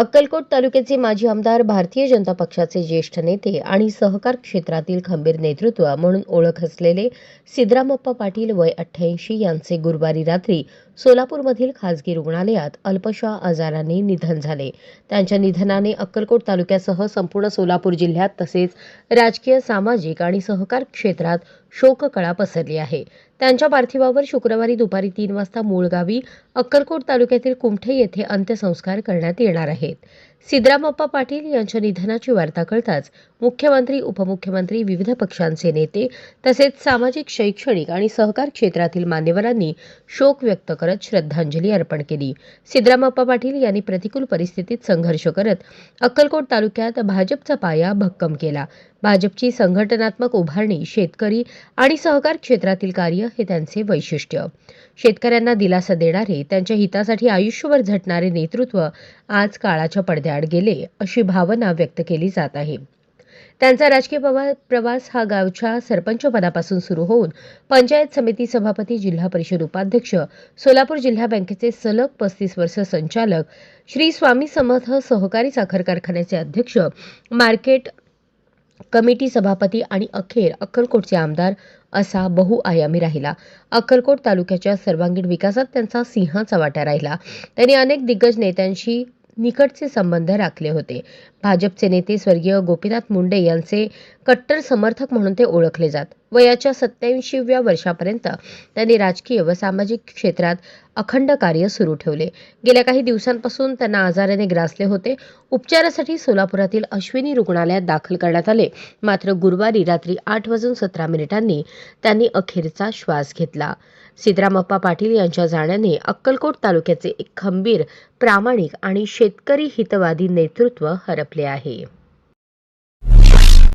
अक्कलकोट तालुक्याचे माजी आमदार भारतीय जनता पक्षाचे ज्येष्ठ नेते आणि सहकार क्षेत्रातील खंबीर नेतृत्व म्हणून ओळख असलेले सिद्धरामप्पा पाटील वय अठ्ठ्याऐंशी यांचे गुरुवारी रात्री सोलापूरमधील खासगी रुग्णालयात अल्पशा आजाराने निधन झाले. त्यांच्या निधनाने अक्कलकोट तालुक्यासह संपूर्ण सोलापूर जिल्ह्यात तसेच राजकीय सामाजिक आणि सहकार क्षेत्रात शोककळा पसरली आहे. त्यांच्या पार्थिवावर शुक्रवारी दुपारी तीन वाजता मूळ गावी अक्कलकोट तालुक्यातील कुमठे येथे अंत्यसंस्कार करण्यात येणार आहेत. सिद्धरामप्पा पाटील यांच्या निधनाची वार्ता कळताच मुख्यमंत्री उपमुख्यमंत्री विविध पक्षांचे नेते तसेच सामाजिक शैक्षणिक आणि सहकार क्षेत्रातील मान्यवरांनी शोक व्यक्त करत श्रद्धांजली अर्पण केली. सिद्धरामप्पा पाटील यांनी प्रतिकूल परिस्थितीत संघर्ष करत अक्कलकोट तालुक्यात भाजपचा पाया भक्कम केला. भाजपची संघटनात्मक उभारणी शेतकरी आणि सहकार क्षेत्रातील कार्य हे त्यांचे वैशिष्ट्य. शेतकऱ्यांना दिलासा देणारे त्यांच्या हितासाठी आयुष्यभर झटणारे नेतृत्व आज काळाच्या आड गेले अशी भावना व्यक्त केली जात आहे. त्यांचा राजकीय प्रवास हा गावच्या सरपंच पदापासून सुरू होऊन पंचायत समिती सभापती जिल्हा परिषद उपाध्यक्ष सोलापूर जिल्हा बँकेचे सलग पस्तीस वर्ष संचालक श्री स्वामी समर्थ सहकारी साखर कारखान्याचे अध्यक्ष मार्केट कमिटी सभापती आणि अखेर अक्कलकोटचे आमदार असा बहुआयामी राहिला. अक्कलकोट तालुक्याच्या सर्वांगीण विकासात त्यांचा सिंहाचा वाटा राहिला. त्यांनी अनेक दिग्गज नेत्यांशी निकटचे संबंध राखले होते. भाजपचे नेते स्वर्गीय गोपीनाथ मुंडे यांचे कट्टर समर्थक म्हणून ते ओळखले जात. वयाच्या सत्याऐंशीव्या वर्षापर्यंत त्यांनी राजकीय व सामाजिक क्षेत्रात अखंड कार्य सुरू ठेवले. गेल्या काही दिवसांपासून त्यांना आजाराने ग्रासले होते. उपचारासाठी सोलापुरातील अश्विनी रुग्णालयात दाखल करण्यात आले. मात्र गुरुवारी रात्री आठ वाजून सतरा मिनिटांनी त्यांनी अखेरचा श्वास घेतला. सिद्धरामप्पा पाटील यांच्या जाण्याने अक्कलकोट तालुक्याचे एक खंबीर प्रामाणिक आणि शेतकरी हितवादी नेतृत्व हरपले आहे.